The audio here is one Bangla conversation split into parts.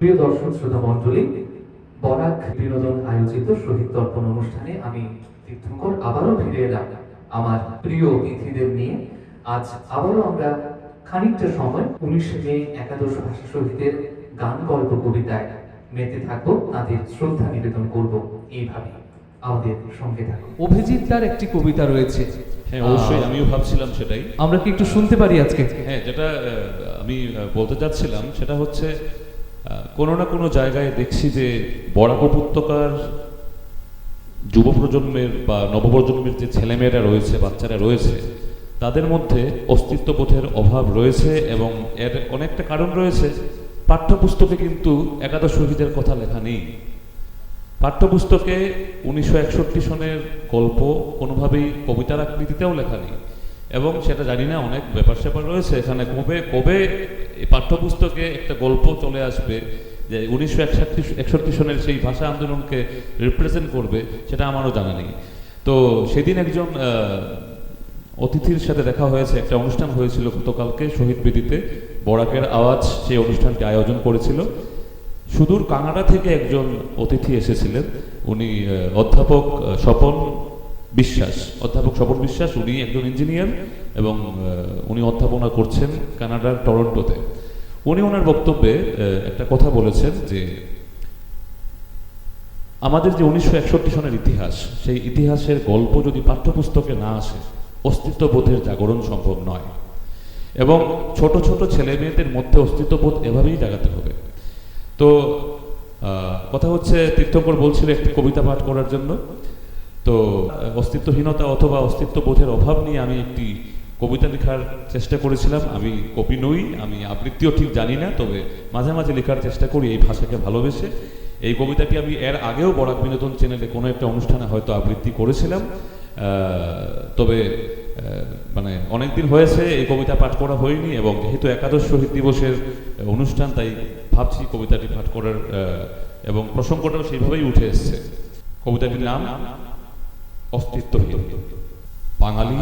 প্রিয় দর্শক শ্রোতা মণ্ডলী বরাক বিনোদন আয়োজিত শহীদ তর্পণ অনুষ্ঠানে আমি তীর্থঙ্কর আবারও ফিরে এলাম। আমার প্রিয় অতিথিদের নিয়ে আজ আবারও আমরা খানিকটা সময় উনিশে মে একাদশ ভাষা শহীদের গান গল্প কবিতায় মেতে থাকব তাদের শ্রদ্ধা নিবেদন করব এইভাবে আমাদের সঙ্গে থাকো অভিজিৎ তার একটি কবিতা রয়েছে। হ্যাঁ অবশ্যই আমিও ভাবছিলাম সেটাই। আমরা কি একটু শুনতে পারি আজকে? হ্যাঁ যেটা আমি বলতে চাচ্ছিলাম সেটা হচ্ছে কোনো না কোনো জায়গায় দেখছি যে বরাক উপত্যকার যুব প্রজন্মের বা নবপ্রজন্মের যে ছেলেমেয়েরা রয়েছে, বাচ্চারা রয়েছে, তাদের মধ্যে অস্তিত্ববোধের অভাব রয়েছে এবং এর অনেকটা কারণ রয়েছে। পাঠ্যপুস্তকে কিন্তু একাদশ শহীদের কথা লেখা নেই। পাঠ্যপুস্তকে উনিশশো একষট্টি সনের গল্প কোনোভাবেই কবিতার আকৃতিতেও লেখা নেই। এবং সেটা জানি না, অনেক ব্যাপার স্যাপার রয়েছে। এখানে কবে কবে এই পাঠ্যপুস্তকে একটা গল্প চলে আসবে যে উনিশশো একষট্টি একষট্টি সনের সেই ভাষা আন্দোলনকে রিপ্রেজেন্ট করবে, সেটা আমারও জানা নেই। তো সেদিন একজন অতিথির সাথে দেখা হয়েছে, একটা অনুষ্ঠান হয়েছিল গতকালকে শহীদ বেদিতে। বরাকের আওয়াজ সেই অনুষ্ঠানটি আয়োজন করেছিল। সুদূর কানাডা থেকে একজন অতিথি এসেছিলেন। উনি অধ্যাপক স্বপন বিশ্বাস। অধ্যাপক স্বপন বিশ্বাস, উনি একজন ইঞ্জিনিয়ার। এবং উনি অধ্যাপনা করছেন কানাডার টরন্টোতে। উনি ওনার বক্তব্যে একটা কথা বলেছেন যে, আমাদের যে উনিশশো একষট্টি সনের ইতিহাস, সেই ইতিহাসের গল্প যদি পাঠ্যপুস্তকে না আসে, অস্তিত্ববোধের জাগরণ সম্ভব নয়। এবং ছোট ছোট ছেলে মেয়েদের মধ্যে অস্তিত্ববোধ এভাবেই জাগাতে হবে। তো কথা হচ্ছে, তীর্থঙ্কর বলছিল একটি কবিতা পাঠ করার জন্য, তো অস্তিত্বহীনতা অথবা অস্তিত্ববোধের অভাব নিয়ে আমি একটি কবিতা লেখার চেষ্টা করেছিলাম। আমি কবি নই, আমি আবৃত্তিও ঠিক জানি না, তবে মাঝে মাঝে লেখার চেষ্টা করি এই ভাষাকে ভালোবেসে। এই কবিতাটি আমি এর আগেও বরাক বিনোদন চ্যানেলে কোনো একটা অনুষ্ঠানে হয়তো আবৃত্তি করেছিলাম। তবে মানে অনেকদিন হয়েছে, এই কবিতা পাঠ করা হয়নি এবং যেহেতু একাদশ শহীদ দিবসের অনুষ্ঠান, তাই ভাবছি কবিতাটি পাঠ করার এবং প্রসঙ্গটাও সেইভাবেই উঠে এসছে। কবিতাটির নাম, অস্তিত্বহীন। বাঙালি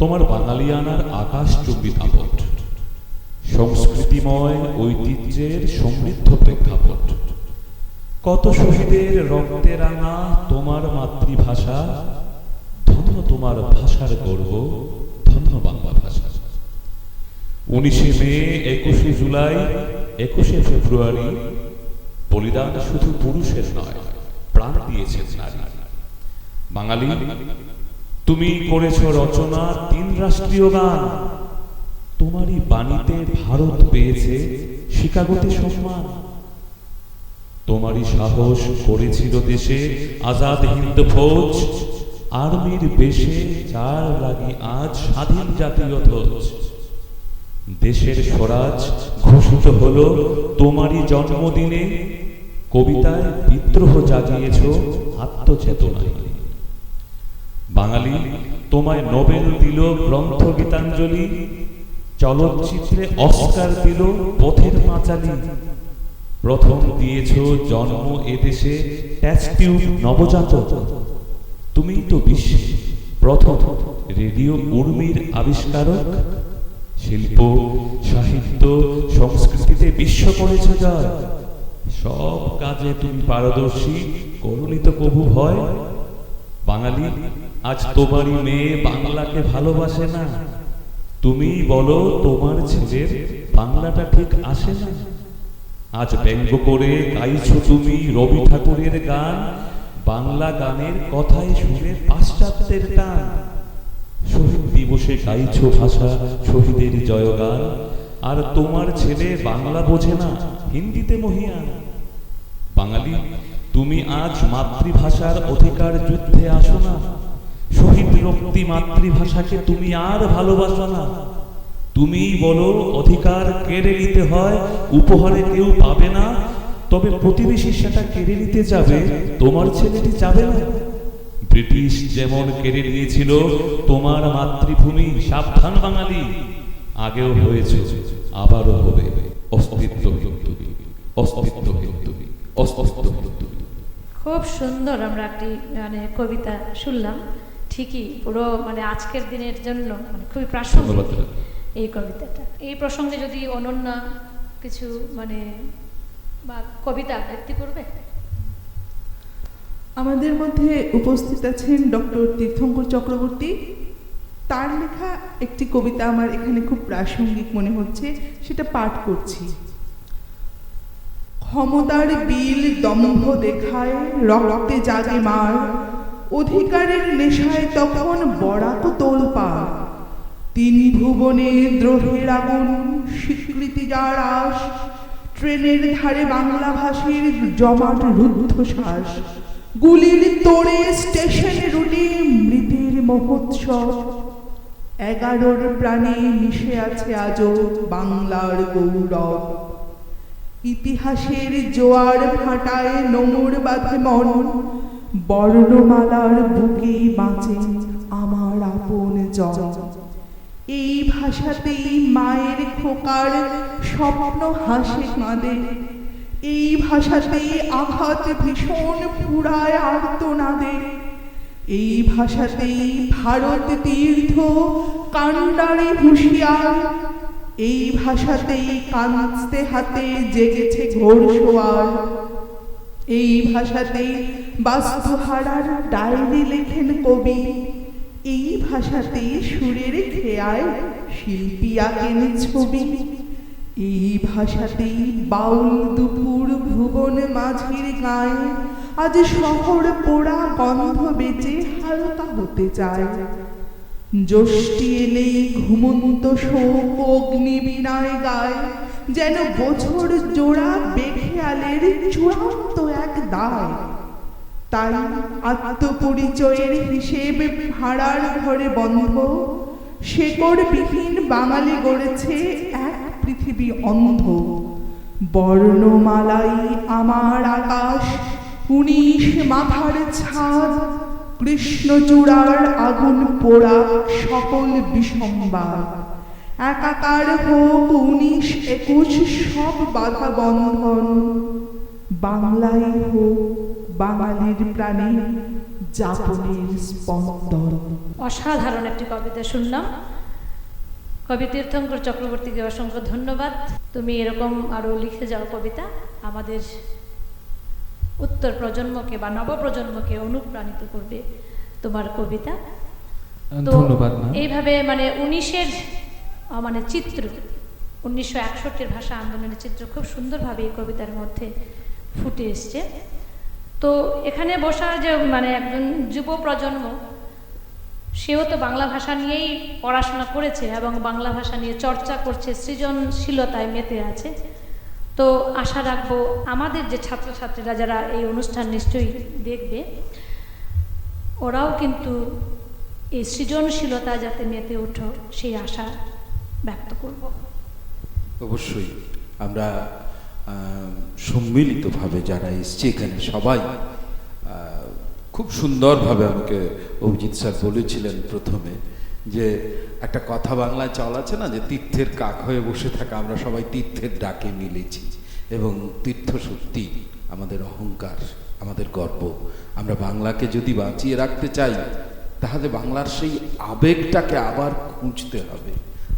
তোমার বাঙালিয়ানার আকাশ চুম্বি দাপট সংস্কৃতিময় ঐতিহ্যের সমৃদ্ধ প্রেক্ষাপট। কত শহীদের রক্তে রাঙা তোমার মাতৃভাষা, ধন্য তোমার ভাষার গর্ব, ধন্য বাংলা ভাষা। উনিশে মে, একুশে জুলাই, একুশে ফেব্রুয়ারি, বলিদান শুধু পুরুষের নয়, প্রাণ দিয়েছেন নারী। বাঙালি তুমি করেছ রচনা, তিন রাষ্ট্রীয় গান। তোমারই বাণীতে ভারত পেয়েছে শিকাগোতে সম্মান। তোমারই সাহস করেছিল দেশে আজাদ হিন্দ ফৌজ। আর্মির বেশে যার লাগি আজ স্বাধীন জাতীয় ধ্বজ। দেশের স্বরাজ ঘোষিত হলো তোমারই জন্মদিনে। কবিতায় বিদ্রোহ জাগিয়েছ আত্মচেতনায়। বাঙালি, তোমায় নোবেল দিল গ্রন্থ গীতাঞ্জলি, চলচ্চিত্রে অস্কার দিল পথের পাঁচালী। প্রথম দিয়েছ জন্ম এদেশে নবজাতক। তুমি তো বিশ্বে প্রথম রেডিও উর্মির আবিষ্কারক। শিল্প, সাহিত্য, সংস্কৃতিতে বিশ্ব করেছ জয় সব কাজে তুমি পারদর্শী করলিত কবু ভয় বাঙালি আজ তোমারই মেয়ে বাংলাকে ভালোবাসে না। তুমি বলো তোমার ছেলের বাংলাটা ঠিক আসে না। আজ ব্যঙ্গ করে গাইছো তুমি রবি ঠাকুরের গান, বাংলা গানের কথায় শুনে পাশ্চাত্যের টান। শহীদ দিবসে গাইছো ভাষা, শহীদের জয়গান, আর তোমার ছেলে বাংলা বোঝে না, হিন্দিতে মহিয়ান। বাঙালি, তুমি আজ মাতৃভাষার অধিকার যুদ্ধে আসো না। শহীদ রক্তি মাতৃভাষাকে তুমি আর ভালোবাসো না। তুমি বলো, অধিকার কেড়ে নিতে হয়, উপহারে কেউ পাবে না। তবে প্রতিবেশী সেটা কেড়ে নিতে যাবে, তোমার ছেলেটি যাবে না। ব্রিটিশ যেমন কেড়ে নিয়েছিল, তোমার মাতৃভূমি সাবধান বাঙালি। আগেও হয়েছে, আবারও হবে। তুমি অস্তিত্বহীন তুমি খুব সুন্দর আমরা একটি মানে কবিতা শুনলাম। ঠিকই পুরো মানে আজকের দিনের জন্য মানে খুবই প্রাসঙ্গিক এই কবিতাটা। এই প্রসঙ্গে যদি অনন্যা কিছু মানে বা কবিতা আবৃত্তি করবে? আমাদের মধ্যে উপস্থিত আছেন ডক্টর তীর্থঙ্কর চক্রবর্তী। তার লেখা একটি কবিতা আমার এখানে খুব প্রাসঙ্গিক মনে হচ্ছে সেটা পাঠ করছি। ক্ষমতার বিল দম্ভ দেখায় রক্তে জাগে মার অধিকারের নেশায় তখন বরাক তোলপাড়। তিন ভুবনে দ্রোহের আগুন, স্বীকৃতি যার আস ট্রেনের ধারে বাংলা ভাষীর জমাট রুদ্ধশ্বাস গুলির তোড়ে স্টেশনে রুটে মৃতের মহোৎসব। এগারোর প্রাণে মিশে আছে আজও বাংলার গৌরব। ইতিহাসের জোয়ার ভাটায় নোংর বাঁধে মন বর্ণমালার বুকে বাঁচে আমার আপন জন। এই ভাষাতেই মায়ের খোকার স্বপ্ন হাসে কাঁদে। এই ভাষাতেই আঘাত ভীষণ পুরায় আর্তনাদে। এই ভাষাতেই ভারত তীর্থ কান্ডারে হুঁশিয়ার। এই ভাষাতেই কাঁচতে হাতে জেগেছে ঘোড়সোয়ার। এই ভাষাতেই বাস্তুহারার ডায়েরি লেখেন কবি। এই ভাষাতেই সুরের খেয়ায় শিল্পী আঁকেন ছবি। এই ভাষাতেই বাউল দুপুর ভুবন মাঝির গায়ে আজ শহর পোড়া গন্ধ বেঁচে হালকা হতে চায়। জ্যোষ্ঠী এলেই ঘুমন্ত শোক অগ্নি বিনায় গায়, যেন বছর জোড়া বেখেয়ালের চূড়ান্ত এক দায়। তাই আত্মপরিচয়ের হিসেব ভাড়ার ঘরে বন্ধ। শেকড় বিহীন বাঙালি গড়েছে এক পৃথিবী অন্ধ। বর্ণমালাই আমার আকাশ, উনিশ মাথার ছাদ কৃষ্ণচূড়ার আগুন পোড়া সকল বিসম্বাদ। একাকার হোক উনিশ একুশ সব বাধা বন্ধন। বাংলায় হোক বাঙালির প্রাণে যাপনের স্পন্দন। অসাধারণ একটি কবিতা শুনলাম। কবি তীর্থঙ্কর চক্রবর্তীকে অসংখ্য ধন্যবাদ। তুমি এরকম আরও লিখে যাও কবিতা। আমাদের উত্তর প্রজন্মকে বা নবপ্রজন্মকে অনুপ্রাণিত করবে তোমার কবিতা। তো ধন্যবাদ এইভাবে মানে উনিশের মানে চিত্র উনিশশো একষট্টির ভাষা আন্দোলনের চিত্র খুব সুন্দরভাবে এই কবিতার মধ্যে ফুটে এসছে। তো এখানে বসা যে মানে একজন যুব প্রজন্ম, সেও তো বাংলা ভাষা নিয়েই পড়াশোনা করেছে এবং বাংলা ভাষা নিয়ে চর্চা করছে, সৃজনশীলতায় মেতে আছে। তো আশা রাখব আমাদের যে ছাত্রছাত্রীরা যারা এই অনুষ্ঠান নিশ্চয়ই দেখবে, ওরাও কিন্তু এই সৃজনশীলতা যাতে মেতে ওঠো সেই আশা ব্যক্ত করব। অবশ্যই। আমরা সম্মিলিতভাবে যারা এসছে এখানে সবাই খুব সুন্দরভাবে আমাকে অভিজিৎ স্যার বলেছিলেন প্রথমে যে একটা কথা বাংলায় চল আছে না, যে তীর্থের কাক হয়ে বসে থাকা, আমরা সবাই তীর্থের ডাকে মিলেছি এবং তীর্থ সত্যি আমাদের অহংকার, আমাদের গর্ব। আমরা বাংলাকে যদি বাঁচিয়ে রাখতে চাই, তাহলে বাংলার সেই আবেগটাকে আবার খুঁজতে হবে।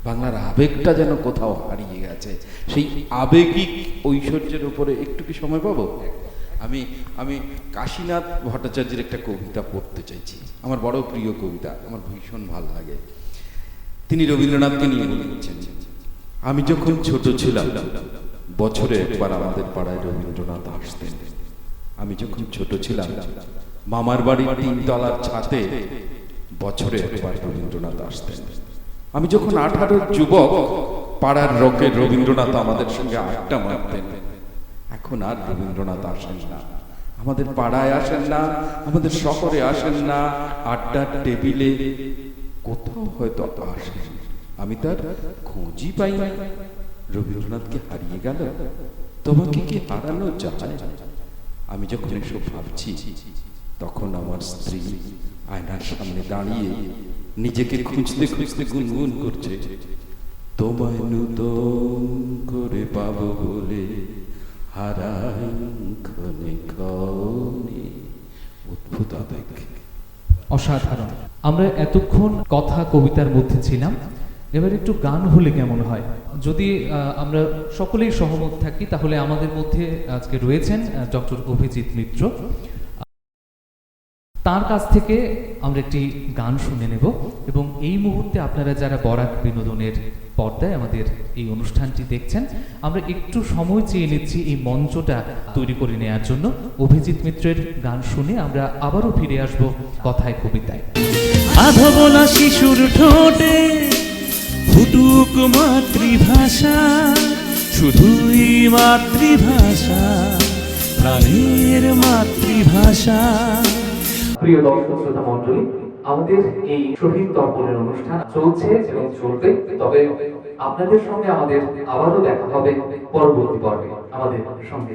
বাংলার আবেগটা যেন কোথাও হারিয়ে গেছে, সেই আবেগিক ঐশ্বর্যের উপরে একটু কি সময় পাবো? আমি আমি কাশীনাথ ভট্টাচার্যের একটা কবিতা পড়তে চাইছি, আমার বড় প্রিয় কবিতা, আমার ভীষণ ভালো লাগে। তিনি রবীন্দ্রনাথকে নিয়ে বলেছেন, আমি যখন ছোট ছিলাম, বছরে একবার আমাদের পাড়ায় রবীন্দ্রনাথ আসতেন। আমি যখন ছোট ছিলাম, মামার বাড়ির তিনতলার ছাতে বছরে একবার রবীন্দ্রনাথ আসতেন। আমি যখন আঠারো যুবক পাড়ার রকের রবীন্দ্রনাথ আমাদের সঙ্গে আড্ডা মারতেন, এখন আর রবীন্দ্রনাথ আসেন না। আমাদের পাড়ায় আসেন না, আমাদের শহরে আসেন না, আড্ডার টেবিলে কোথাও হয়তো আসেন। আমি তার খোঁজই পাই না। রবীন্দ্রনাথকে হারিয়ে গেল তোমাকে কি হারানো যায়? আমি যখন এসব ভাবছি, তখন আমার স্ত্রী আয়নার সামনে দাঁড়িয়ে নিজেকে খুঁজতে খুঁজতে গুনগুন করছে। তোমায় নূতন করে পাবো বলে হারাই ক্ষণে ক্ষণে অদ্ভুত আবেগ। অসাধারণ। আমরা এতক্ষণ কথা কবিতার মধ্যে ছিলাম। এবার একটু গান হলে কেমন হয়? যদি আমরা সকলেই সহমত থাকি, তাহলে আমাদের মধ্যে আজকে রয়েছেন ডক্টর অভিজিৎ মিত্র। তার কাছ থেকে আমরা একটি গান শুনে নেব এবং এই মুহূর্তে আপনারা যারা বরাক বিনোদনের পর্দায় আমাদের এই অনুষ্ঠানটি দেখছেন, আমরা একটু সময় চেয়ে নিচ্ছি এই মঞ্চটা তৈরি করে নেওয়ার জন্য। অভিজিৎ মিত্রের গান শুনে আমরা আবারও ফিরে আসব কথায় কবিতায়। আধো বলা শিশুর ঠোঁটে ফুটুক মাতৃভাষা, শুধুই মাতৃভাষা, প্রাণের মাতৃভাষা। প্রিয় দর্শক শ্রোতা মন্ডলী আমাদের এই শহীদ তর্পণের অনুষ্ঠান চলছে এবং চলবে। তবে আপনাদের সঙ্গে আমাদের আবারও দেখা হবে পরবর্তী পর্বে আমাদের সঙ্গে